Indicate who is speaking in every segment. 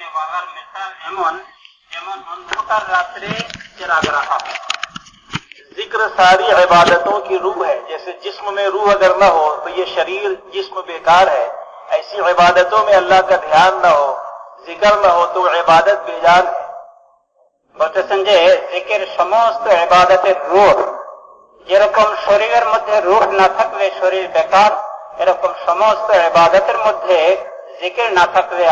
Speaker 1: নেওয়ার এমন، যেমন অন্ধকার রাত্রে চিরাগ রাখা
Speaker 2: ذکر ساری عبادتوں کی روح ہے، جیسے جسم میں روح اگر نہ ہو تو یہ شریر جسم بیکار ہے। ایسی عبادتوں میں اللہ کا دھیان نہ ہو، ذکر نہ ہو تو عبادت بے جان
Speaker 1: ہے۔ বলতে যে عبادت روح۔ یہ رقم شریر শরীরের روح نہ تھک থাকলে شریر বেকার এরকম সমস্ত عبادت مدھے ذکر نہ تھک رہے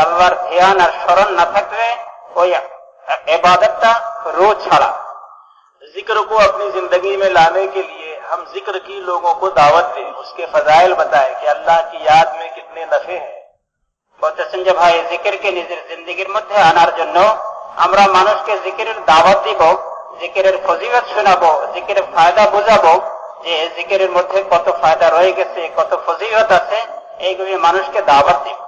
Speaker 1: الکے
Speaker 2: عبادت ذکر کو اپنی زندگی میں لانے کے لیے ہم ذکر کی لوگوں کو دعوت دیں۔ اس کے فضائل بتائیں کہ اللہ کی یاد میں کتنے
Speaker 1: نفع ہیں۔ ذکر کے نظر زندگی مدد آنار جنو ہم کے ذکر دعوت دیبو ذکر خوبیوت سنا بھو ذکر فائدہ بجاب جی، ذکر مدھے کتو فائدہ روئے گیت خوبیوت ایک منس کے دعوت دے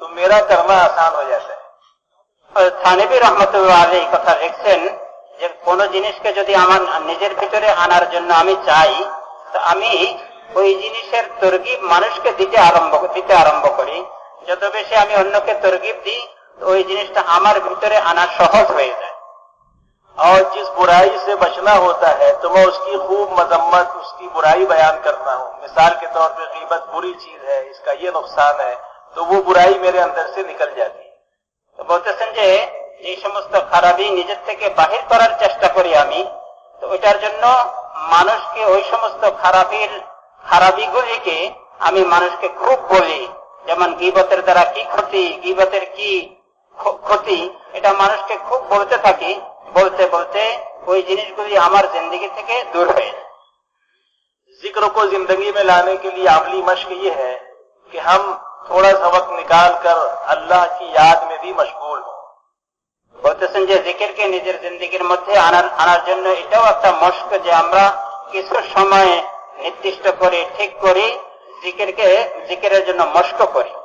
Speaker 2: তো মেরা কর্মা আসান হয়ে যাবে
Speaker 1: থানবী রহমতুল্লাহ কথা লিখছেন যে কোনো জিনিসকে যদি আমার নিজের ভিতরে আনার জন্য আমি চাই তো আমি ওই জিনিসের তরগিব মানুষকে দিতে আরম্ভ দিতে আরম্ভ করি যত বেশি আমি অন্যকে তরগিব দিই ওই জিনিসটা আমার ভিতরে আনা সহজ হয়ে যায়
Speaker 2: اور جس برائی سے بچنا ہوتا ہے تو میں اس کی خوب مذمت، اس کی برائی بیان کرتا ہوں۔ مثال کے طور پہ غیبت بری چیز ہے، اس کا یہ نقصان ہے، تو وہ برائی میرے اندر سے
Speaker 1: نکل جاتی ہے۔ سمست یعنی۔ خرابی যে যে সমস্ত খারাপই নিজের থেকে বাহির করার চেষ্টা করি আমি তো ওইটার জন্য মানুষকে ওই সমস্ত খারাপির খারাপিগুলিকে আমি মানুষকে খুব বলি যেমন গিবতের দ্বারা কি ক্ষতি গিবতের কি ক্ষতি এটা মানুষকে খুব বলতে থাকি
Speaker 2: بولتے بولتے کوئی جن کو ہمارے زندگی ذکر کو زندگی میں لانے کے لیے عملی مشق یہ ہے کہ ہم تھوڑا سا
Speaker 1: وقت نکال کر اللہ کی یاد میں بھی مشغول ہوں۔ بولتے سنجے ذکر کے نیچر زندگی مدد آنا جن کا مشق کسی ندیشٹ کرنا مشق
Speaker 2: کری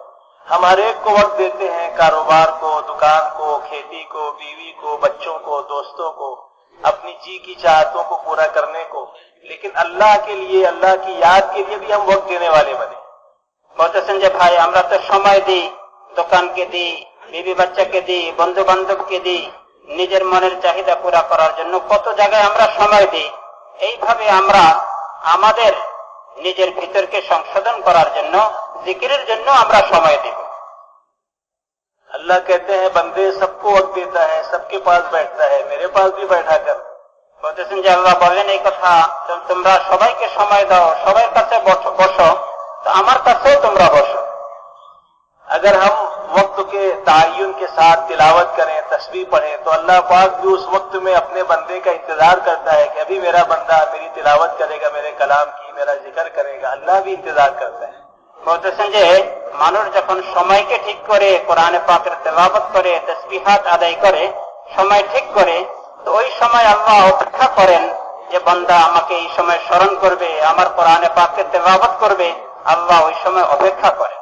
Speaker 2: ہم ہر ایک کو وقت دیتے ہیں کاروبار کو، دکان کو، کھیتی کو، بیوی کو، بچوں کو، دوستوں کو، اپنی جی کی چاہتوں کو پورا کرنے کو۔ لیکن اللہ کے لیے، اللہ کی یاد کے لیے بھی ہم وقت دینے والے
Speaker 1: بنے۔ بہت اچھے جی بھائی ہمارا تو دکان کے دی، بیوی بچہ کے دی بندو باندھو کے دی، نجر من چاہدہ پورا کرار کتوں جگہ ہمارا دی۔ یہ ہمارا بھیتر کے سنشود کرار جنو জিকিরের جنو আমরা সময় দেব
Speaker 2: اللہ کہتے ہیں، بندے سب کو وقت دیتا ہے، سب کے پاس بیٹھتا ہے، میرے پاس بھی بیٹھا کر۔
Speaker 1: বলতেছেন যে আল্লাহ বলেন এই কথা তোমরা সবাইকে সময় দাও সবার কাছে বসো تو আমার কাছেও তোমরা বসো
Speaker 2: اگر ہم وقت کے تعین کے ساتھ تلاوت کریں، تسبیح پڑھیں، تو اللہ پاک بھی اس وقت میں اپنے بندے کا انتظار کرتا ہے کہ ابھی میرا بندہ میری تلاوت کرے گا، میرے کلام کی، میرا ذکر کرے گا۔ اللہ بھی انتظار کرتا ہے۔
Speaker 1: বলতেছেন যে, মানুষ যখন সময়কে ঠিক করে কোরআনে পাকের তেলাবত করে, তসবিহাত আদায় করে, সময় ঠিক করে, তো ওই সময় আল্লাহ অপেক্ষা করেন যে, বন্দা আমাকে এই সময় স্মরণ করবে, আমার কোরআনে পাককে তেলাবত করবে, আল্লাহ ওই সময় অপেক্ষা
Speaker 2: করেন।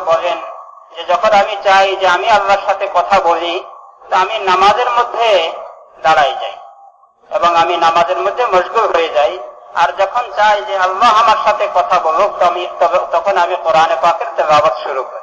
Speaker 1: বলেন যে যখন আমি চাই যে আমি আল্লাহর সাথে কথা বলি আমি নামাজের মধ্যে দাঁড়াই যাই এবং আমি নামাজের মধ্যে হয়ে যাই। আর যখন চাই যে আল্লাহ আমার সাথে কথা বলুক তখন আমি কোরআনে পাকের শুরু করি।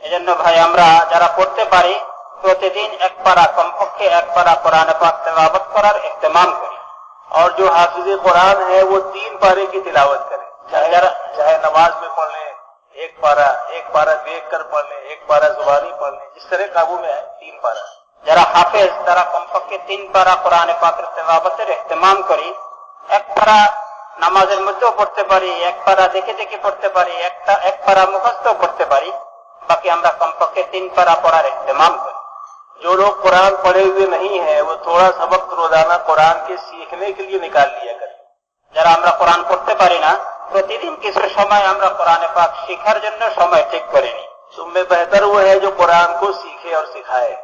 Speaker 1: এজন্য ভাই আমরা যারা পড়তে পারি প্রতিদিন এক পারা কমপক্ষে এক পারা قرآن پاک تلاوت করার اہتمام کریں
Speaker 2: اور جو حافظ قرآن ہے وہ تین پارے کی تلاوت کریں چاہے چاہے نماز میں پڑھ لیں ایک پارا ایک پارا دیکھ کر پڑھ لیں ایک پارا زبانی پڑھ لیں جس طرح قابو میں ہے، تین پارا۔
Speaker 1: ذرا حافظ ذرا کمپکے تین پارا قرآن پاকের তেলাওয়াতের اهتمام করি এক পারা নামাজের মধ্যেও পড়তে পারি এক পারা দেখে দেখে পড়তে পারি একটা এক পারা মুখস্থ করতে পারি বাকি আমরা কমপক্ষে তিন পারা পড়ার اهتمام করি
Speaker 2: جو لوگ قرآن پڑھے ہوئے نہیں ہیں، وہ تھوڑا سا وقت روزانہ قرآن کے سیکھنے
Speaker 1: کے لیے نکال لیا کرے جر ہم قرآن پڑھتے پارے نا پرتدن کسی سمے ہمارا قرآن پاک سیکھر
Speaker 2: جن سمے ٹھیک کرے نہیں۔ سب میں بہتر وہ ہے جو
Speaker 1: قرآن کو سیکھے اور سکھائے۔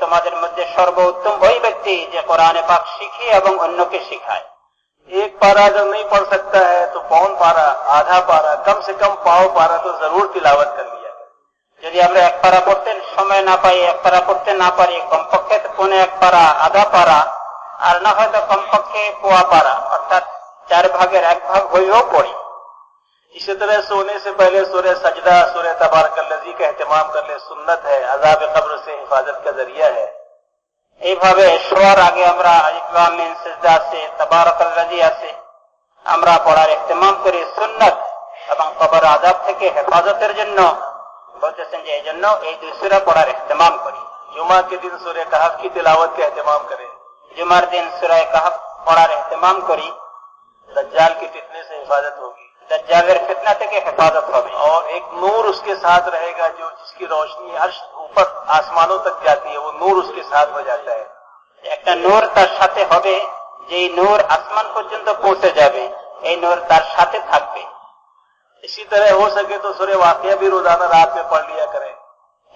Speaker 1: تمہارے مدد سر وہی ویکتی جی قرآن پاک سیکھے اب ان
Speaker 2: کے سکھائے۔ ایک پارا جب نہیں پڑھ سکتا ہے تو پون پارا، آدھا پارا، کم سے کم پاؤ پارا تو ضرور تلاوت کرے
Speaker 1: যদি আমরা এক পারা পড়তে সময় না পাই এক পারা পড়তে না পারি কমপক্ষে কোনো এক পারা আধা পারা আর না হয়তো কমপক্ষে পোয়া পারা অর্থাৎ চার ভাগের এক ভাগ হইও পড়ি। এইভাবে শোয়ার আগে আমরা পড়ার ইহতেমাম করি সুন্নাত এবং কবর আজাব থেকে হেফাজতের জন্য بلکہ کہ جنو ایک دوسرا پڑھار اہتمام کری جمعہ کے
Speaker 2: دن سورہ کہف کی تلاوت کا اہتمام کرے۔ جمعہ دن
Speaker 1: سورہ کہف پڑھار اہتمام کری دجال کی
Speaker 2: فتنے سے حفاظت ہوگی۔ دجال فتنہ
Speaker 1: تک حفاظت ہوگی۔ اور ایک
Speaker 2: نور اس کے ساتھ رہے گا جو جس کی روشنی عرش اوپر آسمانوں تک جاتی ہے، وہ نور اس کے ساتھ ہو جاتا ہے۔
Speaker 1: একটা নূর তার সাথে হবে যেই নূর আসমান পর্যন্ত পৌঁছে যাবে এই নূর তার সাথে থাকবে
Speaker 2: اسی طرح ہو سکے تو سورہ واقعہ بھی روزانہ رات میں پڑھ لیا کریں۔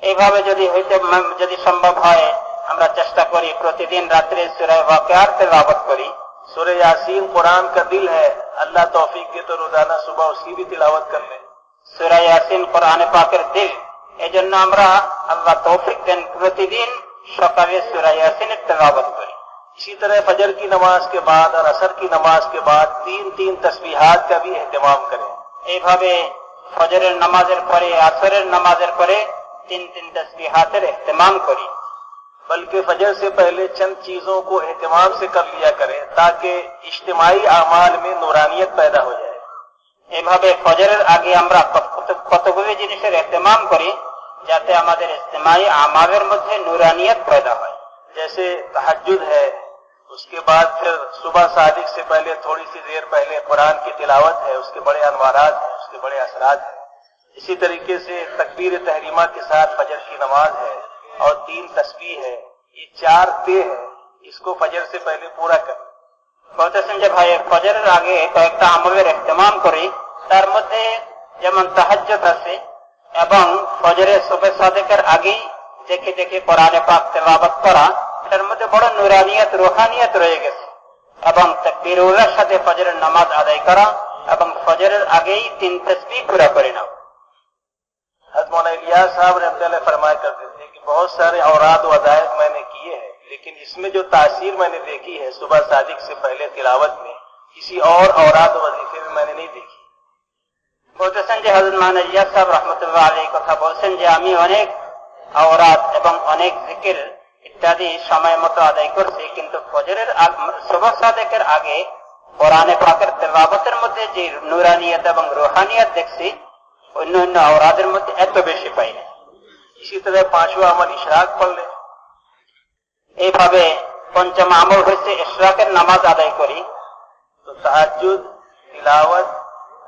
Speaker 1: এইভাবে যদি হইতে যদি সম্ভব হয় আমরা চেষ্টা করি প্রতিদিন রাত্রে সুরায় ওয়াকিয়ার তেলাওয়াত করি
Speaker 2: سورہ یاسین قرآن کا دل ہے اللہ توفیق دے تو روزانہ صبح اس کی بھی تلاوت کر
Speaker 1: لیں۔ سورہ یاسین قرآن پاکر دل এজন্য আমরা আল্লাহ তৌফিক দেন প্রতিদিন সকালে سورہ یاسین তেলাওয়াত করি
Speaker 2: اسی طرح فجر کی نماز کے بعد اور اثر کی نماز کے بعد تین تین تسبیحات کا بھی اہتمام کریں۔
Speaker 1: এইভাবে ফজরের নামাজের পরে আসরের নামাজের পরে تین تین تسبیحات اہتمام করি।
Speaker 2: بلکہ فجر سے پہلے چند چیزوں کو اہتمام سے کر لیا کرے تاکہ اجتماعی اعمال میں نورانیت پیدا ہو جائے۔
Speaker 1: এভাবে ফজরের আগে আমরা কতগুলি জিনিসের اہتمام করি যাতে আমাদের اجتماعی আমাদের মধ্যে নুরানিয়ত پیدا হয়।
Speaker 2: جیسے تحجد ہے اس کے بعد پھر صبح صادق سے پہلے، تھوڑی سی دیر پہلے قرآن کی تلاوت ہے، اس کے بڑے انوارات ہیں، اس کے بڑے اثرات ہیں۔ اسی طریقے سے تکبیر تحریمہ کے ساتھ فجر کی نماز ہے اور تین تسبیح ہے۔ یہ چار تے ہے اس کو فجر
Speaker 1: سے پہلے پورا کر بہت سنجے بھاই فجরের আগে কয়েকটা আমলের এহতেমাম করি তার মধ্যে যেমন তাহাজ্জুদ আছে فجر صبح صادق کر آگے دیکھے دیکھے قرآن پاک تلاوت করা এটার মধ্যে বড় নুরানিয়াত রোহানিয়াত রয়ে গেছে এবং তাকবীরুল্লাহর সাথে ফজরের নামাজ আদায় করা এবং ফজরের আগেই তিন তসবিহ পুরা করে নাও
Speaker 2: حضرت الیاس صاحب رحمۃ اللہ فرمایا کرتے تھے کہ بہت سارے اوراد و ادائق میں نے کیے ہیں لیکن اس میں جو تاثیر میں نے دیکھی ہے صبح صادق سے پہلے تلاوت میں کسی اور اوراد و وظیفے میں میں نے نہیں دیکھی۔
Speaker 1: بہت বলতেছেন যে হজরত মাওলানা ইলিয়াস সাহেব রহমতুল্লাহ আলাইহি কথা বলছেন যে আমি অনেক আওরাত এবং অনেক ذکر ইত্যাদি সময় মতো আদায় করছে, কিন্তু ফজরের সুবহ সাদেকের আগে কোরআনে পাকের তেলাবতের মধ্যে যে নুরানিয়ত এবং রোহানিয়ত দেখছি, অন্য অন্য অরাধের মধ্যে এত বেশি পাই না। এইভাবে পঞ্চম আমল হয়েছে ইশরাকের নামাজ আদায় করি।
Speaker 2: তো তাহাজুদ তিলাওয়াত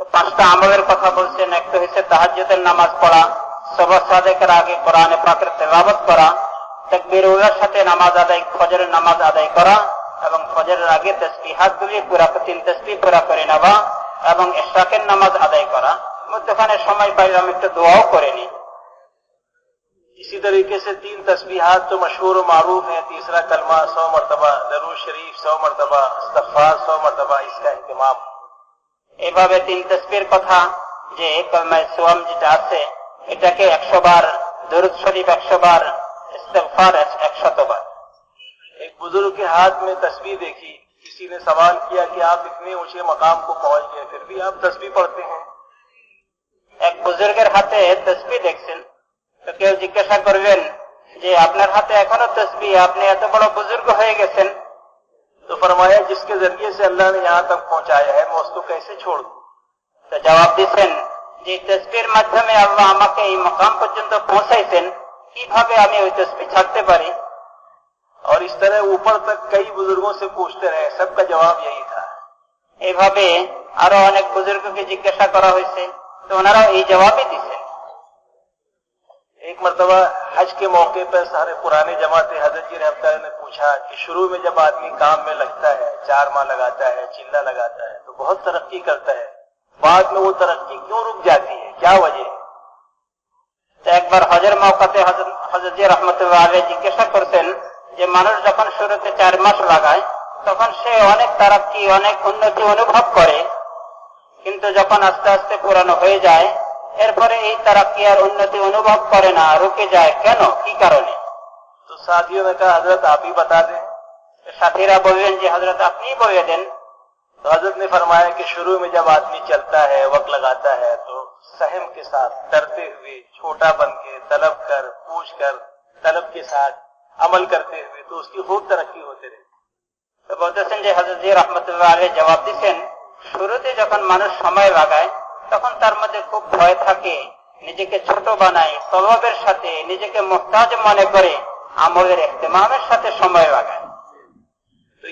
Speaker 1: পাঁচটা আমলের কথা বলছেন, একটা হচ্ছে তাহাজের নামাজ পড়া, সবার সাদেকের আগে কোরআনে পাকের তেলাবত করা তাকবীরুল্লার সাথে নামাজ আদায়, ফজরের নামাজ আদায় করা এবং ফজরের আগে তেসপি হাতগুলি পুরা তিন তেসপি পুরা করে নেওয়া এবং এশাকের নামাজ আদায় করা। মধ্যখানে সময় পাইলে আমি একটু দোয়াও করে নিই।
Speaker 2: اسی طریقے سے تین تسبیحات تو مشہور و معروف ہیں تیسرا کلمہ سو مرتبہ درو شریف سو مرتبہ استغفار سو مرتبہ اس کا اہتمام
Speaker 1: এভাবে তিন তসবির কথা যে কলমায় সোয়াম যেটা আছে এটাকে একশো বার দরুদ শরীফ একশো বার استغفار একশত বার।
Speaker 2: ایک بزرگ کے ہاتھ میں تصویر دیکھی کسی نے سوال کیا کہ آپ اتنے اونچے مقام کو پہنچ گئے پھر بھی آپ تصویر پڑھتے ہیں۔
Speaker 1: ایک بزرگের হাতে তসবি দেখছেন তো কেউ জিজ্ঞাসা করবেন যে আপনার হাতে এখনো তসবি আপনি এত বড় বুজুর্গ হয়ে গেছেন।
Speaker 2: تو فرمایا، جس کے ذریعے سے اللہ نے یہاں تک پہنچایا ہے، میں اس کو کیسے
Speaker 1: چھوڑ دوں؟ تو جواب دیسن যে کے مقام আল্লাহ جن এই پہنچے سن کی بھاگے ہمیں وہ تصویر ছাড়তে পারি
Speaker 2: اور اس طرح اوپر تک کئی بزرگوں سے پوچھتے رہے، سب کا جواب یہی
Speaker 1: تھا۔ এভাবে جگہ অনেক ہوئی سے، تو انہوں نے یہ جواب ہی
Speaker 2: دی ایک مرتبہ حج کے موقع پر سارے پرانے جماعت حضرت جی رحمتہ نے پوچھا کہ شروع میں جب آدمی کام میں لگتا ہے، چار ماہ لگاتا ہے چلا لگاتا ہے، تو بہت ترقی کرتا ہے۔ بعد میں وہ ترقی کیوں رک جاتی ہے؟ کیا وجہ ہے؟
Speaker 1: تو حضرت হজের মওকাতে হজরত জি রহমতুল্লাহ আলাইহি জিজ্ঞাসা করতেন যে মানুষ যখন শুরুতে চার মাস লাগায় তখন সে অনেক তারাক্কি অনেক উন্নতি অনুভব করে কিন্তু যখন আস্তে আস্তে পুরানো হয়ে যায় এরপরে এই তারা কি আর উন্নতি অনুভব করে না রুকে যায় কেন? কি কারণে?
Speaker 2: তো সাথিও বেটা حضرت آپ ہی بتا دیں ساتھیرا
Speaker 1: بولیں جی حضرت آپ ہی بولے دیں
Speaker 2: تو حضرت نے فرمایا کہ شروع میں جب آدمی چلتا ہے وقت لگاتا ہے تو سہم کے ساتھ ڈرتے ہوئے چھوٹا بن کے طلب کر پوچھ کر طلب کے ساتھ عمل کرتے ہوئے تو اس کی خوب ترقی ہوتے رہے
Speaker 1: তো বলতেছেন যে হজরত রহমতুল্লাহ আলী জবাব দিচ্ছেন শুরুতে যখন মানুষ সময় লাগায় তখন তার মধ্যে খুব ভয় থাকে নিজেকে ছোট বানায় তলবের সাথে নিজেকে মোহতাজ মনে করে আমলের এহতেমামের সাথে সময় লাগায়।
Speaker 2: তো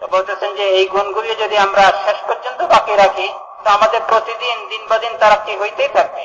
Speaker 1: তো বলতেছেন যে এই গুণগুলি যদি আমরা শেষ পর্যন্ত বাকি রাখি তো আমাদের প্রতিদিন দিন বা দিন তরক্কি হইতেই থাকবে।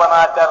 Speaker 2: বানা কর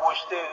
Speaker 2: কর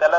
Speaker 2: হুয়ে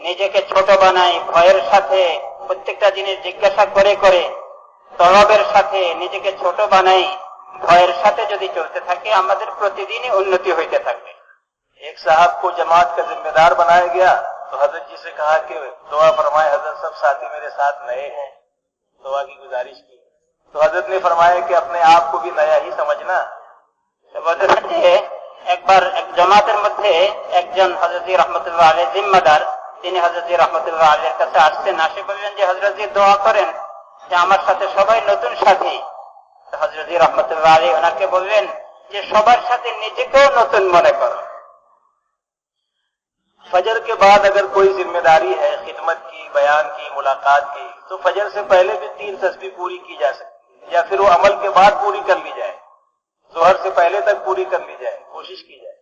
Speaker 1: নিজেকে ছোট বানাই ভয়ের সাথে প্রত্যেকটা জিনিস জিজ্ঞাসা করে করে তলবের সাথে নিজেকে ছোট বানাই ভয়ের সাথে যদি চলতে থাকে আমাদের প্রতিদিনই উন্নতি হইতে থাকবে
Speaker 2: ایک صاحب کو جماعت کا ذمہ دار بنایا گیا تو حضرت جی سے کہا کہ دعا فرمائے حضرت سب ساتھی میرے ساتھ نئے ہیں۔ دعا کی گزارش کی۔ تو حضرت نے فرمایا کہ اپنے آپ کو بھی نیا
Speaker 1: ہی سمجھنا۔ ایک بار ایک جماعتের মধ্যে একজন হযরত রহমাতুল্লাহ আলাইহি জিম্মাদার তিনি হজরত রহমতুল্লাহ আলীর কাছে আসতে আসে বললেন যে হজরত দোয়া করেন، যে আমার সাথে সবাই নতুন সাথী। হজরত রহমতুল্লাহ আলী ওনাকে বললেন যে، সবার সাথে নিজেকেও নতুন মনে করো।
Speaker 2: فجر کے بعد اگر کوئی ذمہ داری ہے خدمت کی بیان کی ملاقات کی تو فجر سے پہلے بھی تین تسبیح پوری کی جا سکتی یا پھر وہ عمل کے بعد پوری کر لی جائے، ظہر سے پہلے تک پوری کر لی جائے، کوشش کی جائے۔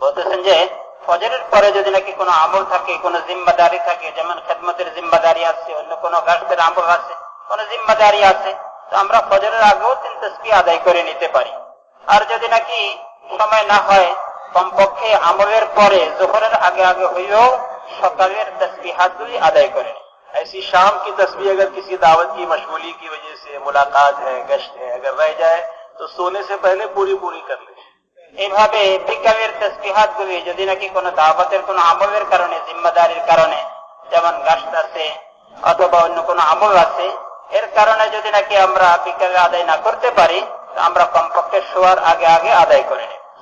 Speaker 1: بہت سنجے ফজরের পরে যদি নাকি কোনো আমল থাকে، কোনো জিম্মাদারি থাকে، যেমন খেদমতের জিম্মাদারি আছে، অন্য কোনো গাছের আমল আছে، কোনো জিম্মাদারি আছে، তো আমরা ফজরের আগেও তিন তসপি আদায় করে নিতে পারি। আর যদি নাকি সময় না হয়، কমপক্ষে خدمتاری ذمہ داری آتے تو ہماری اور پکے আদায় করে
Speaker 2: ایسی شام کی تصبی اگر کسی دعوت کی مشغولی کی وجہ سے ملاقات ہے، گشت ہے، اگر رہ جائے، تو سونے سے پہلے پوری پوری کر لیں۔
Speaker 1: এইভাবে বিজ্ঞানের তসবিহাত গুলি যদি নাকি কোন দাওয়াতের কোন আমলের কারণে জিম্মাদারির কারণে যেমন গাছ আছে অথবা অন্য কোন আমল আছে এর কারণে যদি নাকি আমরা বিজ্ঞানে আদায় না করতে পারি আমরা কমপক্ষে শোয়ার আগে আগে আদায় করে নিই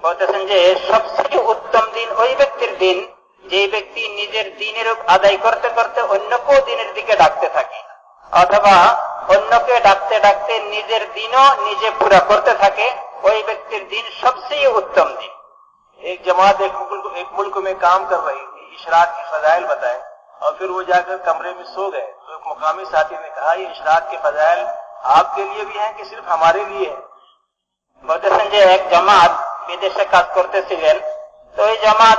Speaker 1: বলতেছেন যে সবসে উত্তম দিন ওই ব্যক্তির দিন যে ব্যক্তি নিজের দিনের আদায় করতে করতে অন্যকেও দিনের দিকে ডাকতে থাকে অথবা অন্যকে ডাকতে ডাকতে নিজের দিনও নিজে পুরা করতে থাকে ওই ব্যক্তির দিন সবচেয়ে উত্তম দিন।
Speaker 2: ایک جماعت ایک ملک, میں کام کر رہی تھی اشراق کے فضائل بتائے اور پھر وہ جا کر کمرے میں سو گئے۔ تو ایک مقامی ساتھی نے کہا یہ اشراق کے فضائل آپ کے لیے بھی ہیں کہ صرف ہمارے لیے ہیں؟
Speaker 1: বলতেছেন যে এক জামাত বিদেশে কাজ করতেছিলেন তো এই জামাত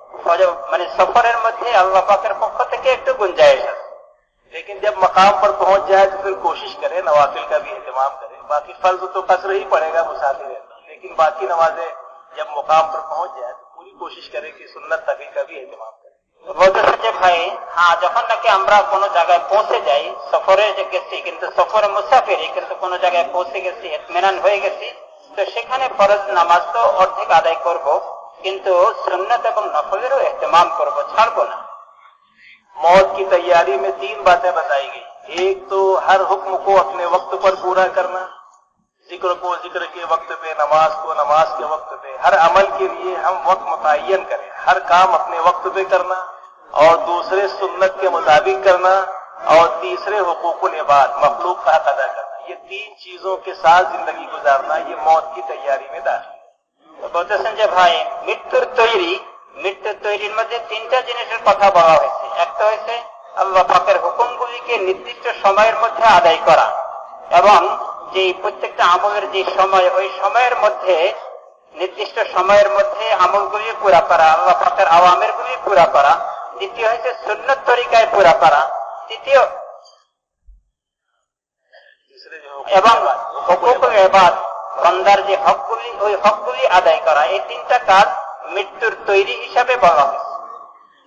Speaker 1: মানে সফরের মধ্যে আল্লাহ পাকের পক্ষ থেকে একটু گنجائش
Speaker 2: ہے۔ لیکن جب مقام پر پہنچ جائے تو پھر کوشش کرے نوافل کا بھی اہتمام کرے۔ باقی فرض تو قصر ہی پڑے گا مسافر لیکن باقی نمازیں جب مقام پر پہنچ جائے تو پوری کوشش کرے کہ سنت تفیل کا بھی اہتمام کرے۔
Speaker 1: বলতেছে যে ভাই হ্যাঁ যখন নাকি আমরা কোনো জায়গায় পৌঁছে যাই সফরে যে গেছি কিন্তু সফরে মুসাফিরি কিন্তু কোনো জায়গায় পৌঁছে গেছি এতমেনান হয়ে গেছি তো সেখানে ফরজ নামাজ তো অর্ধেক আদায় করব কিন্তু سنت এবং و اہتمام کرو چھڑ کو
Speaker 2: نہ موت کی تیاری میں تین باتیں بتائی گئی ایک تو ہر حکم کو اپنے وقت پر پورا کرنا، ذکر کو ذکر کے وقت پہ، نماز کو نماز کے وقت پہ۔ ہر عمل کے لیے ہم وقت متعین کریں، ہر کام اپنے وقت پہ کرنا اور دوسرے سنت کے مطابق کرنا اور تیسرے حقوق و العباد مخلوق کا حق ادا کرنا۔ یہ تین چیزوں کے ساتھ زندگی گزارنا، یہ موت کی تیاری
Speaker 1: میں داخل۔ বলতেছেন যে ভাই, মৃত্যুর তৈরি, মৃত্যুর তৈরির মধ্যে তিনটা জিনিসের কথা বলা হয়েছে। একটা হয়েছে, আল্লাহ পাকের হুকুমগুলিকে নির্দিষ্ট সময়ের মধ্যে আদায় করা এবং যে প্রত্যেকটা আমলের যে সময়, ওই সময়ের মধ্যে, নির্দিষ্ট সময়ের মধ্যে আমলগুলি পুরা করা, আল্লাহ পাকের আওয়ামের গুলি পুরা করা। দ্বিতীয় হয়েছে শূন্য তরিকায় পুরা করা। তৃতীয় এবং হকুক এবার বান্দার যে হকগুলি، ওই হকগুলি আদায় করা। এই তিনটা কাজ মৃত্যুর তৈরি হিসাবে বলা হয়েছে।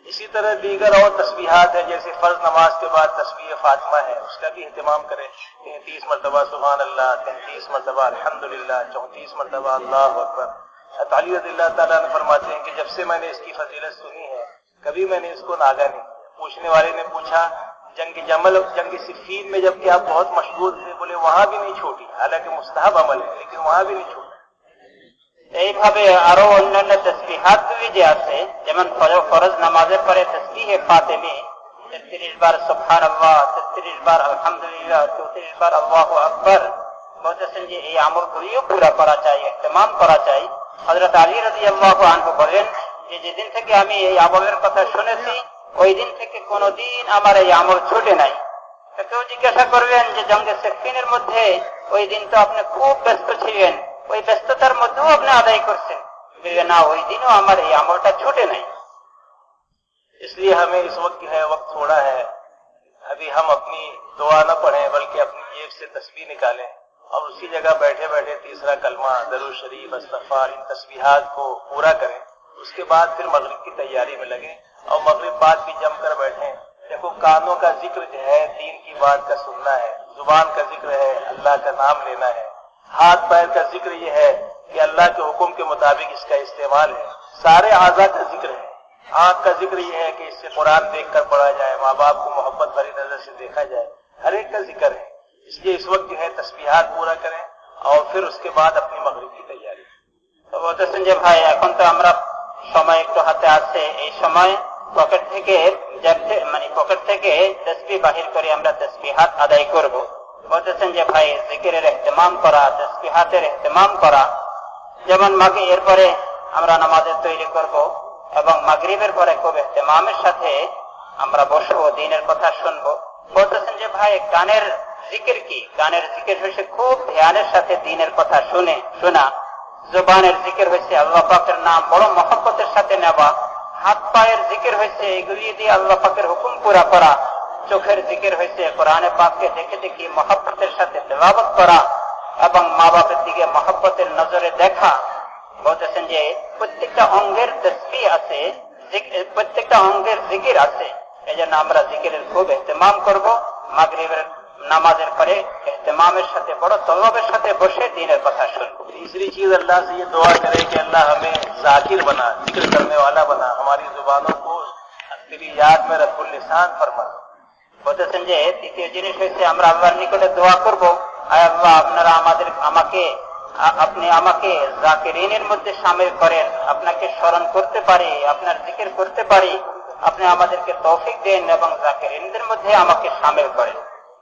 Speaker 2: اسی طرح دیگر اور تصویحات ہیں، جیسے فرض نماز کے بعد تصویر فاطمہ ہے، اس کا بھی اہتمام کریں۔ تینتیس مرتبہ سبحان اللہ، تینتیس مرتبہ الحمد للہ چونتیس مرتبہ اللہ اکبر۔ تعلی اللہ تعالیٰ نے فرماتے ہیں کہ جب سے میں نے اس کی فضیلت سنی ہے، کبھی میں نے اس کو ناگا نہیں۔ پوچھنے والے نے پوچھا جنگ جمل جنگ صفین میں
Speaker 1: جبکہ آپ بہت مشہور وہاں بھی نہیں چھوٹی، حالانکہ مستحب عمل ہے، لیکن وہاں بھی نہیں چھوٹا۔ یہ تشکی ہاتھ سے جمع فرض نمازے پڑے تصریح ہے فاتح میں اکبر۔ یہ آمر کو یہ پورا پراچائی ہے تمام پراچائی حضرت علی رضی اللہ جس دن سے ہمیں سنے تھی ওই দিন থেকে কোনদিন আমার এই আমল ছুটে নাই। কেউ জিজ্ঞাসা করবেন যে، জঙ্গে সেফিনের মধ্যে ওই দিন তো আপনি খুব ব্যস্ত ছিলেন، ওই ব্যস্ততার মধ্যেও আপনি আদায় করছেন। না، ওই দিনও আমার ہمارے আমলটা ছুটে নাই।
Speaker 2: نہیں اس لیے ہمیں اس وقت جو ہے وقت تھوڑا ہے ابھی ہم اپنی دعا نہ پڑھیں بلکہ اپنی جیب سے تسبیح نکالیں اور اسی جگہ بیٹھے بیٹھے تیسرا کلمہ درو شریف استغفار ان تسبیحات کو پورا کریں اس کے بعد پھر مغرب کی تیاری میں لگیں اور مغرب بات بھی جم کر بیٹھے دیکھو، کانوں کا ذکر جو ہے، دین کی بات کا سننا ہے، زبان کا ذکر ہے، اللہ کا نام لینا ہے۔ ہاتھ پیر کا ذکر یہ ہے کہ اللہ کے حکم کے مطابق اس کا استعمال ہے۔ سارے آزاد کا ذکر ہے۔ آنکھ کا ذکر یہ ہے کہ اس سے قرآن دیکھ کر پڑھا جائے، ماں باپ کو محبت بھری نظر سے دیکھا جائے۔ ہر ایک کا ذکر ہے۔ اس لیے اس وقت جو ہے تسبیحات پورا کریں اور پھر
Speaker 1: اس کے بعد اپنی مغرب کی تیاری۔ بھائی যে تو এখন তো আমরা সময় একটু হাতে আছে یہ سمے পকেট থেকে মানে পকেট থেকে তসবি বাহির করে আমরা তসবি হাত আদায় করব। বলতেছেন যে, ভাই, জিকিরের এহতেমাম করা তসবি হাতের এহতেমাম করা। যেমন মাকে এরপরে আমরা নামাজের তৈরি করব এবং মাগরিবের পরে খুব এহতেমামের সাথে আমরা বসবো, দিনের কথা শুনব। বলতেছেন যে, ভাই, গানের জিকির কি? গানের জিকির হয়েছে খুব ধ্যানের সাথে দিনের কথা শুনে, শোনা। জোবানের জিকির হয়েছে আল্লাহ পাকের নাম বড় মহব্বতের সাথে নেওয়া। হাত পায়ের জিকির হয়েছে, এগুলি দিয়ে আল্লাহ পাকের হুকুম পুরা করা। চোখের জিকির হয়েছে, কোরআনে পাককে দেখে দেখে মহব্বতের সাথে তেলাবত করা এবং মা বাপের দিকে মহব্বতের নজরে দেখা। বলতেছেন যে, প্রত্যেকটা অঙ্গের তসবি আছে প্রত্যেকটা অঙ্গের জিকির আছে। এই জন্য আমরা জিকিরের খুব এহতেমাম করব। মাগরিবের নামাজের পরে এহতেমামের সাথে বড় তলবের সাথে বসে দিনের কথা শুনব। বলতেছেন যে জিনিস হয়েছে আমরা আল্লাহর নিকটে দোয়া করব আয় আল্লাহ আপনারা আমাদের আমাকে আপনি আমাকে জাকিরিনের মধ্যে সামিল করেন আপনাকে স্মরণ করতে পারি আপনার জিকির করতে পারি আপনি আমাদেরকে তৌফিক দেন এবং জাকিরিনদের মধ্যে আমাকে সামিল করেন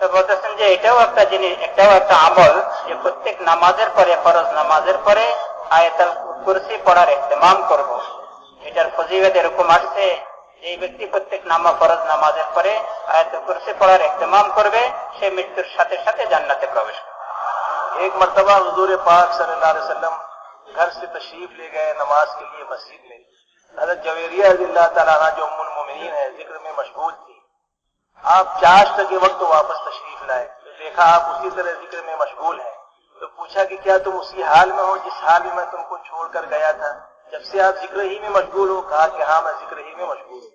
Speaker 1: তো বলতেছেন ব্যক্তি প্রত্যেক নামা ফরজ নামাজের পরে আয়াতুল কুরসি পড়ার ইহতেমাম করবে সে মৃত্যুর সাথে সাথে জান্নাতে প্রবেশ করে
Speaker 2: ایک مرتبہ حضور پاک صلی اللہ علیہ وسلم گھر سے تشریف لے گئے نماز کے لیے مسجد میں۔ حضرت جویریہ رضی اللہ تعالیٰ عنہ جو ام المومنین ہے ذکر میں مشغول تھی۔ آپ چاشت کے وقت واپس تشریف لائے۔ تو دیکھا آپ اسی طرح ذکر میں مشغول ہیں۔ تو پوچھا کہ کیا تم اسی حال میں ہو جس حال میں میں تم کو چھوڑ کر گیا تھا؟ جب سے آپ ذکر ہی میں مشغول ہو، کہا کہ ہاں میں ذکر ہی میں مشغول ہوں۔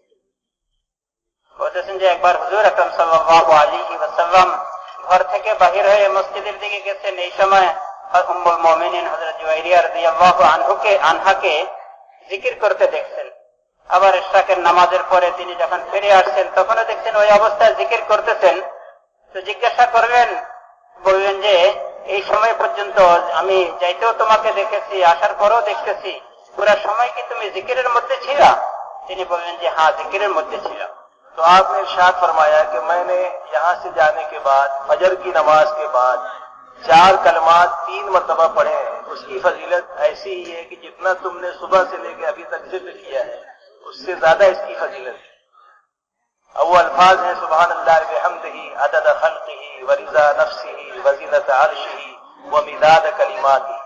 Speaker 1: اور ایک بار حضور اکرم صلی اللہ علیہ وسلم ঘর থেকে বাহির হয়ে মসজিদের দিকে গেছেন, এই জিকির করতে দেখছেন। আবার ইশরাকের নামাজের পরে তিনি যখন ফিরে আসছেন, তখনও দেখছেন ওই অবস্থায় জিকির করতেছেন। তো জিজ্ঞাসা করলেন, বললেন যে, এই সময় পর্যন্ত আমি যাইতেও তোমাকে দেখেছি, আসার পরেও দেখতেছি। পুরা সময় কি তুমি জিকিরের মধ্যে ছিলা? তিনি বললেন যে হ্যাঁ জিকিরের মধ্যে ছিলাম।
Speaker 2: تو آپ نے ارشاد فرمایا کہ میں نے یہاں سے جانے کے بعد، فجر کی نماز کے بعد چار کلمات تین مرتبہ پڑھے ہیں۔ اس کی فضیلت ایسی ہی ہے کہ جتنا تم نے صبح سے لے کے ابھی تک ذکر کیا ہے، اس سے زیادہ اس کی فضیلت ہے۔ اب وہ الفاظ ہیں سبحان اللہ بحمد ہی عدد خلق ہی ورزا نفس ہی وزینت عرش ہی و مداد کلیمات ہی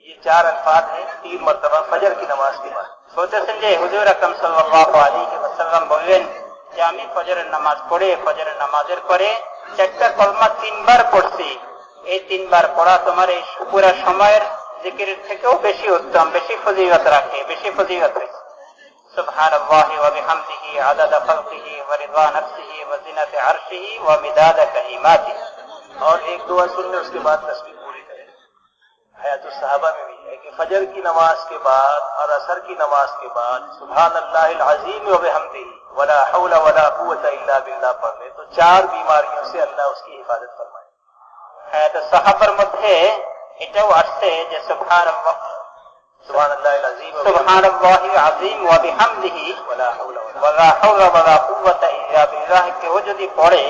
Speaker 2: یہ چار الفاظ ہیں، تین مرتبہ فجر کی نماز کے بعد۔
Speaker 1: বলতেছেন যে হুজুর আকরম সাল্লাহ আলী সাল্লাম বললেন যে আমি ফজরের নামাজ পড়ে, ফজরের নামাজের পরে চারটা কলমা তিনবার পড়ছি। এই তিনবার পড়া তোমার এই পুরা সময়ের জিকিরের থেকেও বেশি উত্তম, বেশি ফজিলত রাখে, বেশি ফজিলত রয়েছে سبحان الله وبحمده عدد خلقه ورضا نفسه وزنة عرشه ومداد كلماته
Speaker 2: اور ایک دعا سننے اس کے بعد تسبیح پوری کریں حیات الصحابہ میں ہے کہ فجر کی نماز کے بعد اور اثر کی نماز کے بعد سبحان اللہ العظیم و بحمدی ولا حول ولا قوت الا باللہ پڑھ لے تو چار بیماریوں سے اللہ اس کی حفاظت فرمائے۔
Speaker 1: ہے تو صحابر مدھے اٹو عرصے جے
Speaker 2: سبحان اللہ سبحان
Speaker 1: اللہ العظیم و بحمدہ
Speaker 2: ولا حول ولا
Speaker 1: قوت الا باللہ کے وجودی پڑھے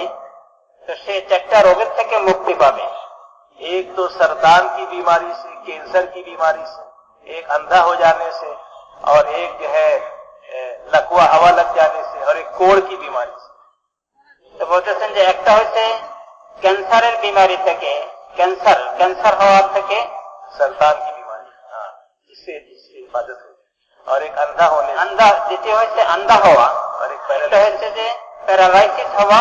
Speaker 1: تو سے چکر تھے کہ مکتبہ میں۔
Speaker 2: ایک تو سرطان کی بیماری سے کینسر کی بیماری سے ایک اندھا ہو جانے سے اور ایک جو ہے لکوا ہوا لگ جانے سے اور ایک کوڑ کی بیماری سے۔
Speaker 1: তো বলতেছেন যে একটা হচ্ছে ক্যান্সারের بیماری থেকে کینسر کینسر ہوا থেকে
Speaker 2: سرطان کی بیماری ہاں اس سے اس کی حفاظت ہوئی اور ایک اندھا ہونے
Speaker 1: اندھا দ্বিতীয় হচ্ছে আন্ধা হওয়া
Speaker 2: আর
Speaker 1: এক
Speaker 2: প্যারালাইসিস
Speaker 1: হচ্ছে যে প্যারালাইসিস হওয়া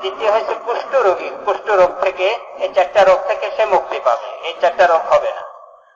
Speaker 1: দ্বিতীয় হচ্ছে কুষ্ঠ রোগী কুষ্ঠ রোগ থেকে এই চারটা রোগ থেকে সে মুক্তি পাবে এই চারটা রোগ হবে না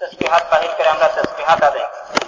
Speaker 2: تسبیحات
Speaker 1: پڑھ کر আমরা تسبیحات آ আদায়